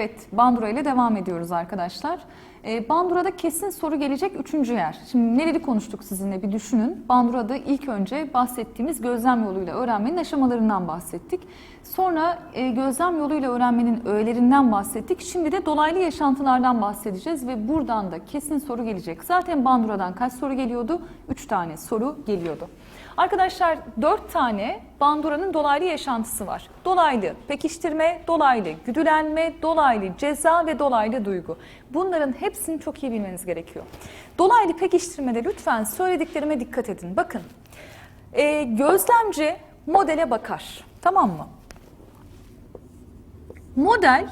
Evet, Bandura ile devam ediyoruz arkadaşlar. E, Bandura'da kesin soru gelecek üçüncü yer. Şimdi neleri konuştuk sizinle bir düşünün. Bandura'da ilk önce bahsettiğimiz gözlem yoluyla öğrenmenin aşamalarından bahsettik. Sonra e, gözlem yoluyla öğrenmenin öğelerinden bahsettik. Şimdi de dolaylı yaşantılardan bahsedeceğiz ve buradan da kesin soru gelecek. Zaten Bandura'dan kaç soru geliyordu? Üç tane soru geliyordu. Arkadaşlar dört tane Bandura'nın dolaylı yaşantısı var. Dolaylı pekiştirme, dolaylı güdülenme, dolaylı ceza ve dolaylı duygu. Bunların hepsini çok iyi bilmeniz gerekiyor. Dolaylı pekiştirmede lütfen söylediklerime dikkat edin. Bakın e, gözlemci modele bakar tamam mı? Model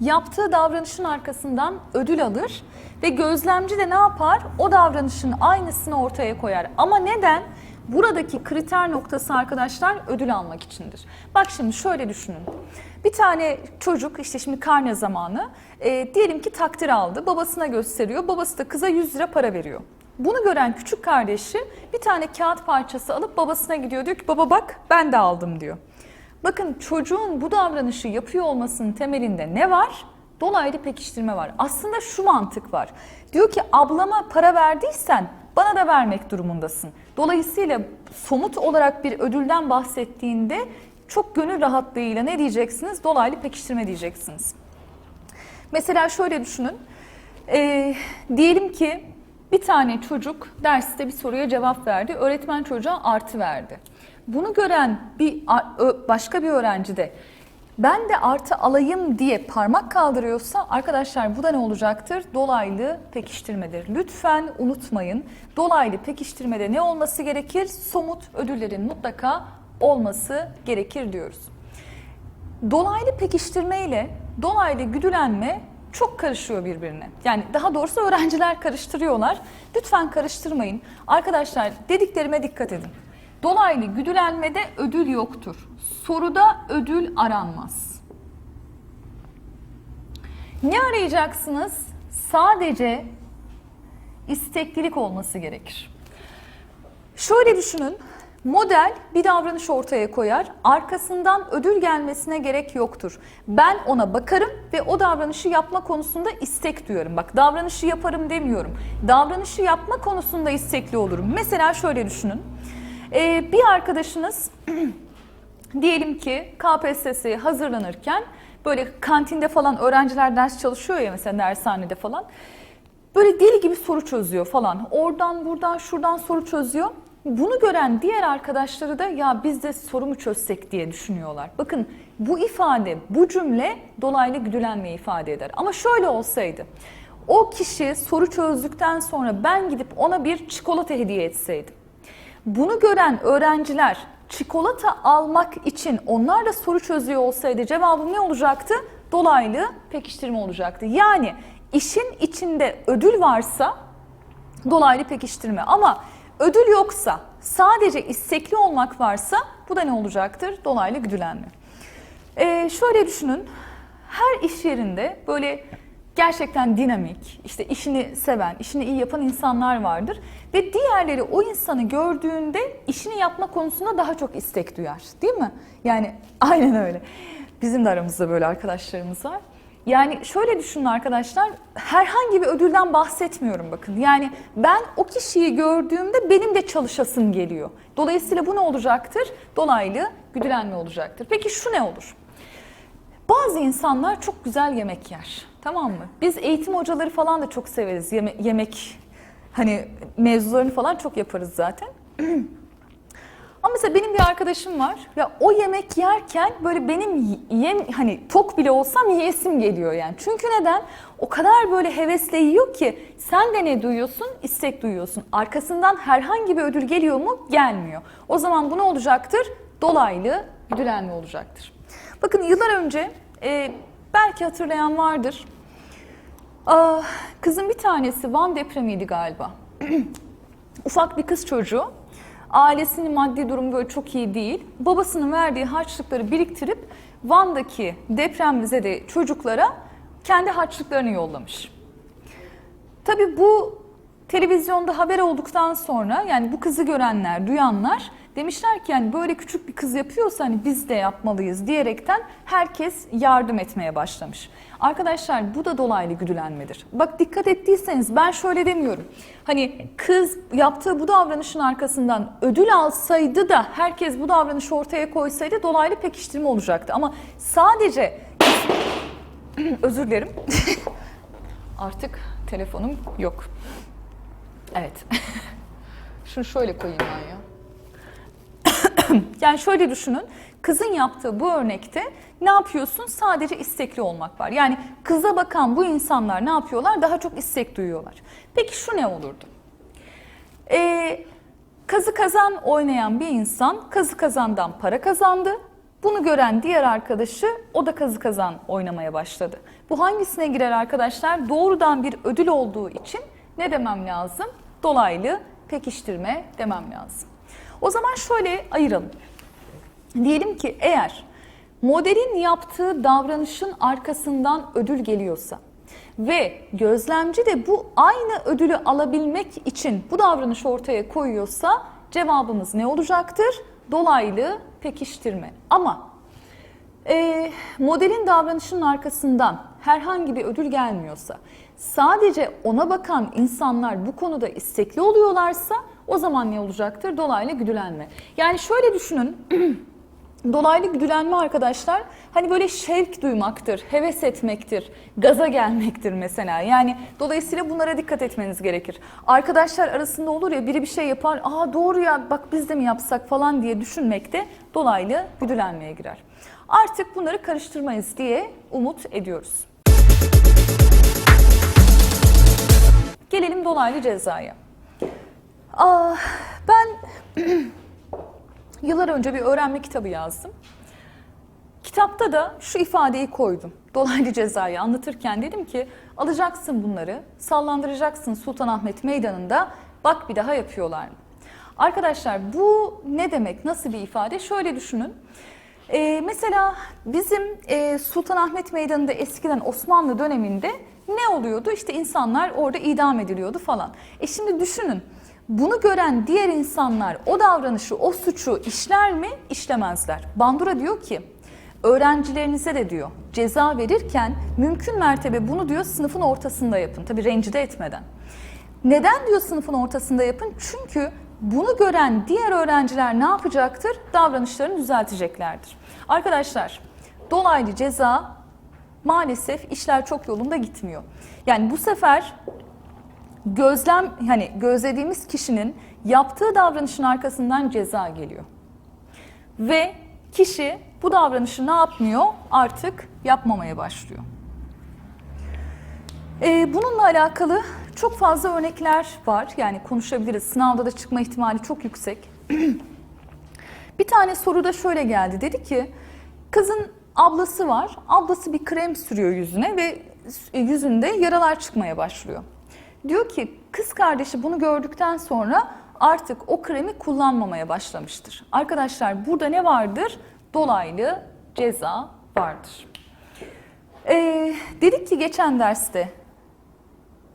yaptığı davranışın arkasından ödül alır ve gözlemci de ne yapar? O davranışın aynısını ortaya koyar. Ama neden? Buradaki kriter noktası arkadaşlar ödül almak içindir. Bak şimdi şöyle düşünün. Bir tane çocuk işte şimdi karne zamanı e, diyelim ki takdir aldı. Babasına gösteriyor. Babası da kıza 100 lira para veriyor. Bunu gören küçük kardeşi bir tane kağıt parçası alıp babasına gidiyor. Diyor ki baba bak ben de aldım diyor. Bakın çocuğun bu davranışı yapıyor olmasının temelinde ne var? Dolaylı pekiştirme var. Aslında şu mantık var. Diyor ki ablama para verdiysen bana da vermek durumundasın. Dolayısıyla somut olarak bir ödülden bahsettiğinde çok gönül rahatlığıyla ne diyeceksiniz? Dolaylı pekiştirme diyeceksiniz. Mesela şöyle düşünün. Ee, diyelim ki bir tane çocuk derste bir soruya cevap verdi. Öğretmen çocuğa artı verdi. Bunu gören bir başka bir öğrenci de ben de artı alayım diye parmak kaldırıyorsa arkadaşlar bu da ne olacaktır? Dolaylı pekiştirmedir. Lütfen unutmayın. Dolaylı pekiştirmede ne olması gerekir? Somut ödüllerin mutlaka olması gerekir diyoruz. Dolaylı pekiştirme ile dolaylı güdülenme çok karışıyor birbirine. Yani daha doğrusu öğrenciler karıştırıyorlar. Lütfen karıştırmayın. Arkadaşlar dediklerime dikkat edin. Dolaylı güdülenmede ödül yoktur. Soruda ödül aranmaz. Ne arayacaksınız? Sadece isteklilik olması gerekir. Şöyle düşünün. Model bir davranış ortaya koyar. Arkasından ödül gelmesine gerek yoktur. Ben ona bakarım ve o davranışı yapma konusunda istek duyarım. Bak davranışı yaparım demiyorum. Davranışı yapma konusunda istekli olurum. Mesela şöyle düşünün. Ee, bir arkadaşınız diyelim ki KPSS'ye hazırlanırken böyle kantinde falan öğrenciler ders çalışıyor ya mesela dershanede falan. Böyle deli gibi soru çözüyor falan. Oradan buradan şuradan soru çözüyor. Bunu gören diğer arkadaşları da ya biz de soru mu çözsek diye düşünüyorlar. Bakın bu ifade, bu cümle dolaylı güdülenmeyi ifade eder. Ama şöyle olsaydı, o kişi soru çözdükten sonra ben gidip ona bir çikolata hediye etseydim. Bunu gören öğrenciler çikolata almak için onlar da soru çözüyor olsaydı cevabım ne olacaktı? Dolaylı pekiştirme olacaktı. Yani işin içinde ödül varsa dolaylı pekiştirme ama ödül yoksa sadece istekli olmak varsa bu da ne olacaktır? Dolaylı güdülenme. Ee, şöyle düşünün her iş yerinde böyle gerçekten dinamik, işte işini seven, işini iyi yapan insanlar vardır. Ve diğerleri o insanı gördüğünde işini yapma konusunda daha çok istek duyar. Değil mi? Yani aynen öyle. Bizim de aramızda böyle arkadaşlarımız var. Yani şöyle düşünün arkadaşlar, herhangi bir ödülden bahsetmiyorum bakın. Yani ben o kişiyi gördüğümde benim de çalışasım geliyor. Dolayısıyla bu ne olacaktır? Dolaylı güdülenme olacaktır. Peki şu ne olur? Bazı insanlar çok güzel yemek yer. Tamam mı? Biz eğitim hocaları falan da çok severiz. Yeme yemek hani mevzularını falan çok yaparız zaten. Ama mesela benim bir arkadaşım var. Ya o yemek yerken böyle benim yem hani tok bile olsam yiyesim geliyor yani. Çünkü neden? O kadar böyle hevesle yiyor ki sen de ne duyuyorsun? İstek duyuyorsun. Arkasından herhangi bir ödül geliyor mu? Gelmiyor. O zaman bu ne olacaktır? Dolaylı güdülenme olacaktır. Bakın yıllar önce e, belki hatırlayan vardır. Aa, kızın bir tanesi Van depremiydi galiba. Ufak bir kız çocuğu. Ailesinin maddi durumu böyle çok iyi değil. Babasının verdiği harçlıkları biriktirip Van'daki depremzede çocuklara kendi harçlıklarını yollamış. Tabii bu televizyonda haber olduktan sonra yani bu kızı görenler, duyanlar demişler ki yani böyle küçük bir kız yapıyorsa hani biz de yapmalıyız diyerekten herkes yardım etmeye başlamış. Arkadaşlar bu da dolaylı güdülenmedir. Bak dikkat ettiyseniz ben şöyle demiyorum. Hani kız yaptığı bu davranışın arkasından ödül alsaydı da herkes bu davranışı ortaya koysaydı dolaylı pekiştirme olacaktı. Ama sadece özür dilerim. Artık telefonum yok. Evet. Şunu şöyle koyayım ben ya. yani şöyle düşünün. Kızın yaptığı bu örnekte ne yapıyorsun? Sadece istekli olmak var. Yani kıza bakan bu insanlar ne yapıyorlar? Daha çok istek duyuyorlar. Peki şu ne olurdu? Ee, kazı kazan oynayan bir insan kazı kazandan para kazandı. Bunu gören diğer arkadaşı o da kazı kazan oynamaya başladı. Bu hangisine girer arkadaşlar? Doğrudan bir ödül olduğu için ne demem lazım? Dolaylı pekiştirme demem lazım. O zaman şöyle ayıralım. Diyelim ki eğer modelin yaptığı davranışın arkasından ödül geliyorsa ve gözlemci de bu aynı ödülü alabilmek için bu davranışı ortaya koyuyorsa cevabımız ne olacaktır? Dolaylı pekiştirme. Ama e, modelin davranışının arkasından herhangi bir ödül gelmiyorsa, sadece ona bakan insanlar bu konuda istekli oluyorlarsa o zaman ne olacaktır? Dolaylı güdülenme. Yani şöyle düşünün. Dolaylı güdülenme arkadaşlar hani böyle şevk duymaktır, heves etmektir, gaza gelmektir mesela. Yani dolayısıyla bunlara dikkat etmeniz gerekir. Arkadaşlar arasında olur ya biri bir şey yapar, aa doğru ya bak biz de mi yapsak falan diye düşünmek de dolaylı güdülenmeye girer. Artık bunları karıştırmayız diye umut ediyoruz. Gelelim dolaylı cezaya. Aa, ben Yıllar önce bir öğrenme kitabı yazdım. Kitapta da şu ifadeyi koydum. Dolaylı cezayı anlatırken dedim ki alacaksın bunları, sallandıracaksın Sultanahmet Meydanı'nda bak bir daha yapıyorlar? Arkadaşlar bu ne demek, nasıl bir ifade? Şöyle düşünün. Ee, mesela bizim e, Sultanahmet Meydanı'nda eskiden Osmanlı döneminde ne oluyordu? İşte insanlar orada idam ediliyordu falan. E şimdi düşünün bunu gören diğer insanlar o davranışı, o suçu işler mi? İşlemezler. Bandura diyor ki öğrencilerinize de diyor ceza verirken mümkün mertebe bunu diyor sınıfın ortasında yapın. Tabi rencide etmeden. Neden diyor sınıfın ortasında yapın? Çünkü bunu gören diğer öğrenciler ne yapacaktır? Davranışlarını düzelteceklerdir. Arkadaşlar dolaylı ceza maalesef işler çok yolunda gitmiyor. Yani bu sefer gözlem hani gözlediğimiz kişinin yaptığı davranışın arkasından ceza geliyor. Ve kişi bu davranışı ne yapmıyor? Artık yapmamaya başlıyor. Ee, bununla alakalı çok fazla örnekler var. Yani konuşabiliriz. Sınavda da çıkma ihtimali çok yüksek. bir tane soruda şöyle geldi. Dedi ki kızın ablası var. Ablası bir krem sürüyor yüzüne ve yüzünde yaralar çıkmaya başlıyor. Diyor ki kız kardeşi bunu gördükten sonra artık o kremi kullanmamaya başlamıştır. Arkadaşlar burada ne vardır? Dolaylı ceza vardır. Ee, dedik ki geçen derste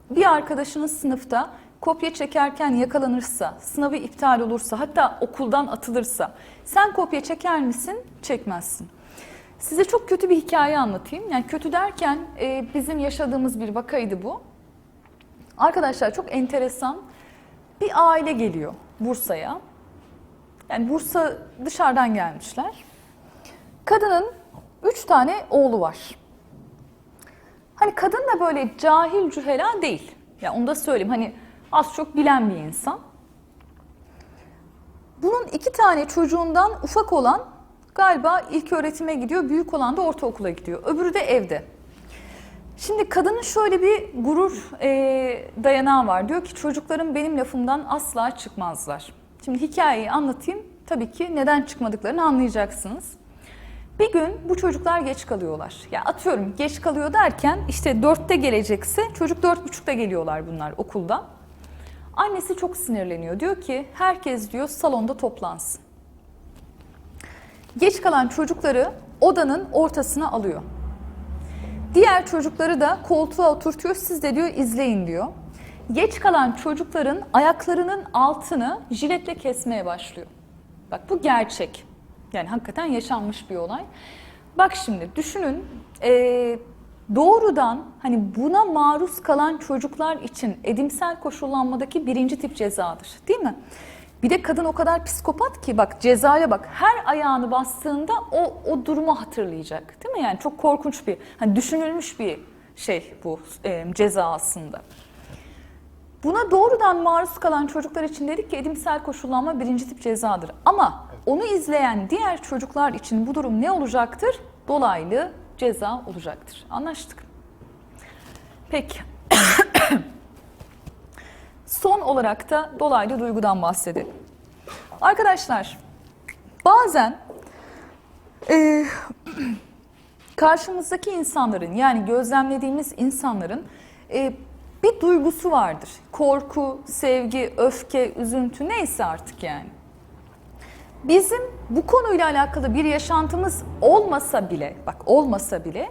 bir arkadaşınız sınıfta kopya çekerken yakalanırsa, sınavı iptal olursa, hatta okuldan atılırsa sen kopya çeker misin? Çekmezsin. Size çok kötü bir hikaye anlatayım. Yani kötü derken e, bizim yaşadığımız bir vakaydı bu. Arkadaşlar çok enteresan bir aile geliyor Bursa'ya. Yani Bursa dışarıdan gelmişler. Kadının üç tane oğlu var. Hani kadın da böyle cahil cühela değil. Ya onu da söyleyeyim. Hani az çok bilen bir insan. Bunun iki tane çocuğundan ufak olan galiba ilk öğretime gidiyor, büyük olan da ortaokula gidiyor. Öbürü de evde. Şimdi kadının şöyle bir gurur e, dayanağı var. Diyor ki çocuklarım benim lafımdan asla çıkmazlar. Şimdi hikayeyi anlatayım. Tabii ki neden çıkmadıklarını anlayacaksınız. Bir gün bu çocuklar geç kalıyorlar. Ya atıyorum geç kalıyor derken işte dörtte gelecekse çocuk dört buçukta geliyorlar bunlar okulda. Annesi çok sinirleniyor. Diyor ki herkes diyor salonda toplansın. Geç kalan çocukları odanın ortasına alıyor. Diğer çocukları da koltuğa oturtuyor. Siz de diyor izleyin diyor. geç kalan çocukların ayaklarının altını jiletle kesmeye başlıyor. Bak bu gerçek. Yani hakikaten yaşanmış bir olay. Bak şimdi düşünün eee, doğrudan hani buna maruz kalan çocuklar için edimsel koşullanmadaki birinci tip cezadır değil mi? Bir de kadın o kadar psikopat ki bak cezaya bak her ayağını bastığında o, o durumu hatırlayacak değil mi? Yani çok korkunç bir hani düşünülmüş bir şey bu eee, ceza aslında. Buna doğrudan maruz kalan çocuklar için dedik ki edimsel koşullanma birinci tip cezadır. Ama onu izleyen diğer çocuklar için bu durum ne olacaktır? Dolaylı ceza olacaktır. Anlaştık. Peki. Son olarak da dolaylı duygudan bahsedelim. Arkadaşlar bazen e, karşımızdaki insanların yani gözlemlediğimiz insanların e, bir duygusu vardır. Korku, sevgi, öfke, üzüntü neyse artık yani. Bizim bu konuyla alakalı bir yaşantımız olmasa bile, bak olmasa bile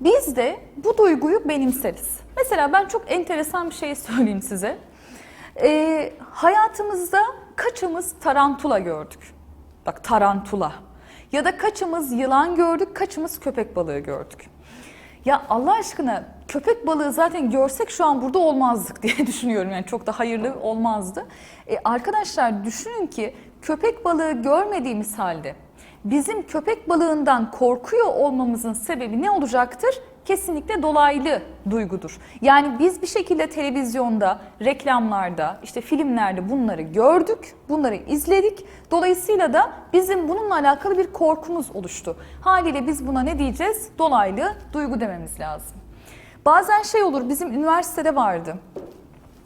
biz de bu duyguyu benimseriz. Mesela ben çok enteresan bir şey söyleyeyim size. Ee, hayatımızda kaçımız tarantula gördük? Bak tarantula. Ya da kaçımız yılan gördük, kaçımız köpek balığı gördük. Ya Allah aşkına köpek balığı zaten görsek şu an burada olmazdık diye düşünüyorum. Yani çok da hayırlı olmazdı. E, arkadaşlar düşünün ki köpek balığı görmediğimiz halde bizim köpek balığından korkuyor olmamızın sebebi ne olacaktır? Kesinlikle dolaylı duygudur. Yani biz bir şekilde televizyonda, reklamlarda, işte filmlerde bunları gördük, bunları izledik. Dolayısıyla da bizim bununla alakalı bir korkumuz oluştu. Haliyle biz buna ne diyeceğiz? Dolaylı duygu dememiz lazım. Bazen şey olur, bizim üniversitede vardı.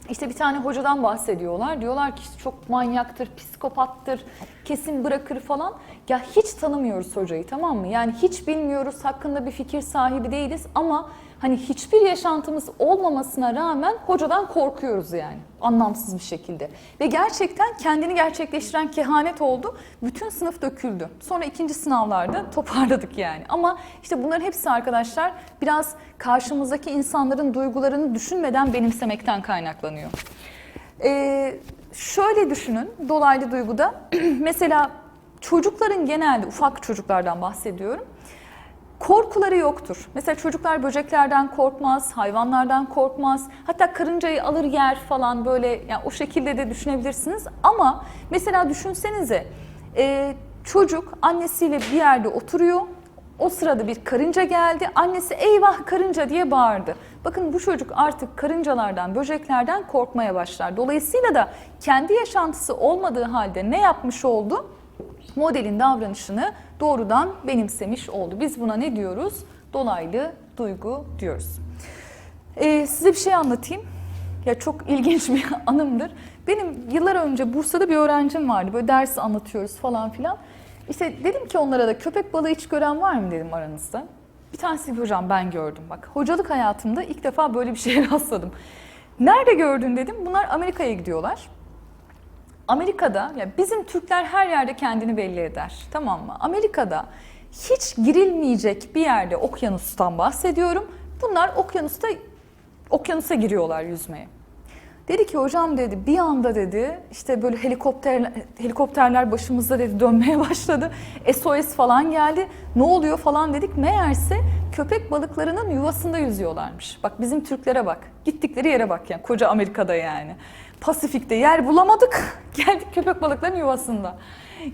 İşte bir tane hocadan bahsediyorlar. Diyorlar ki çok manyaktır, psikopattır, kesin bırakır falan. Ya hiç tanımıyoruz hocayı tamam mı? Yani hiç bilmiyoruz, hakkında bir fikir sahibi değiliz ama hani hiçbir yaşantımız olmamasına rağmen hocadan korkuyoruz yani anlamsız bir şekilde. Ve gerçekten kendini gerçekleştiren kehanet oldu. Bütün sınıf döküldü. Sonra ikinci sınavlarda toparladık yani. Ama işte bunların hepsi arkadaşlar biraz karşımızdaki insanların duygularını düşünmeden benimsemekten kaynaklanıyor. Ee, şöyle düşünün dolaylı duyguda mesela çocukların genelde ufak çocuklardan bahsediyorum. Korkuları yoktur. Mesela çocuklar böceklerden korkmaz, hayvanlardan korkmaz. Hatta karıncayı alır yer falan böyle yani o şekilde de düşünebilirsiniz. Ama mesela düşünsenize e, çocuk annesiyle bir yerde oturuyor. O sırada bir karınca geldi. Annesi eyvah karınca diye bağırdı. Bakın bu çocuk artık karıncalardan, böceklerden korkmaya başlar. Dolayısıyla da kendi yaşantısı olmadığı halde ne yapmış oldu? Modelin davranışını doğrudan benimsemiş oldu. Biz buna ne diyoruz? Dolaylı duygu diyoruz. Ee, size bir şey anlatayım. Ya çok ilginç bir anımdır. Benim yıllar önce Bursa'da bir öğrencim vardı. Böyle ders anlatıyoruz falan filan. İşte dedim ki onlara da köpek balığı hiç gören var mı dedim aranızda. Bir tanesi hocam ben gördüm bak. Hocalık hayatımda ilk defa böyle bir şeye rastladım. Nerede gördün dedim. Bunlar Amerika'ya gidiyorlar. Amerika'da ya bizim Türkler her yerde kendini belli eder. Tamam mı? Amerika'da hiç girilmeyecek bir yerde okyanustan bahsediyorum. Bunlar okyanusta okyanusa giriyorlar yüzmeye. Dedi ki hocam dedi bir anda dedi işte böyle helikopter helikopterler başımızda dedi dönmeye başladı. SOS falan geldi. Ne oluyor falan dedik. Meğerse köpek balıklarının yuvasında yüzüyorlarmış. Bak bizim Türklere bak. Gittikleri yere bak yani koca Amerika'da yani. Pasifik'te yer bulamadık. Geldik köpek balıklarının yuvasında.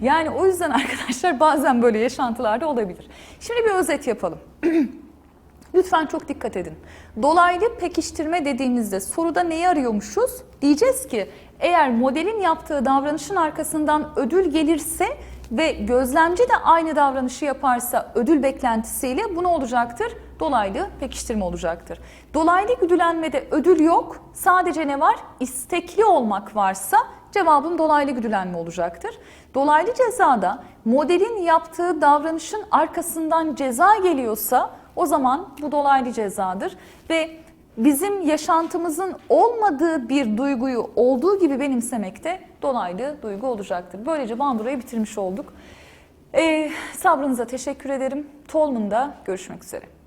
Yani o yüzden arkadaşlar bazen böyle yaşantılarda olabilir. Şimdi bir özet yapalım. Lütfen çok dikkat edin. Dolaylı pekiştirme dediğimizde soruda neyi arıyormuşuz? Diyeceğiz ki eğer modelin yaptığı davranışın arkasından ödül gelirse ve gözlemci de aynı davranışı yaparsa ödül beklentisiyle bu ne olacaktır? Dolaylı pekiştirme olacaktır. Dolaylı güdülenmede ödül yok. Sadece ne var? İstekli olmak varsa cevabın dolaylı güdülenme olacaktır. Dolaylı cezada modelin yaptığı davranışın arkasından ceza geliyorsa o zaman bu dolaylı cezadır ve bizim yaşantımızın olmadığı bir duyguyu olduğu gibi benimsemek de dolaylı duygu olacaktır. Böylece Bandura'yı bitirmiş olduk. Ee, sabrınıza teşekkür ederim. Tolman'da görüşmek üzere.